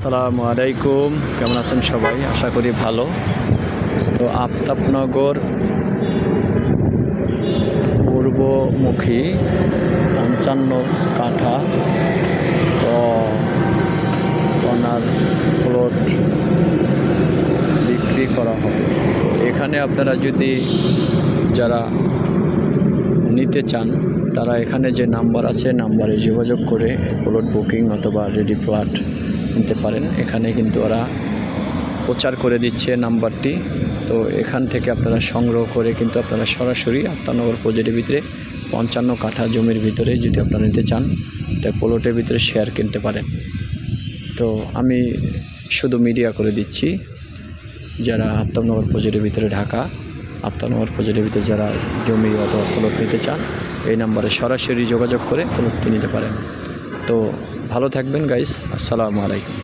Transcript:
আসসালামু আলাইকুম। কেমন আছেন সবাই? আশা করি ভালো। তো আফতাবনগর পূর্বমুখী পঞ্চান্ন কাঠা তো কর্নার প্লট বিক্রি করা হবে। এখানে আপনারা যদি যারা নিতে চান তারা এখানে যে নাম্বার আছে, নাম্বারে যোগাযোগ করে প্লট বুকিং অথবা রেডি ফ্ল্যাট নিতে পারেন। এখানে কিন্তু ওরা প্রচার করে দিচ্ছে নাম্বারটি। তো এখান থেকে আপনারা সংগ্রহ করে কিন্তু আপনারা সরাসরি আত্মানগর প্রজেক্টের ভিতরে পঞ্চান্ন কাঠা জমির ভিতরে যদি আপনারা নিতে চান, তা প্লটের ভিতরে শেয়ার কিনতে পারেন। তো আমি শুধু মিডিয়া করে দিচ্ছি। যারা আফতাবনগর প্রজেক্টের ভিতরে ঢাকা আফতাবনগর প্রজেক্টের ভিতরে যারা জমি অথবা প্লট নিতে চান এই নাম্বারে সরাসরি যোগাযোগ করে কোনো নিতে পারেন। তো ভালো থাকবেন গাইস আসসালামু আলাইকুম।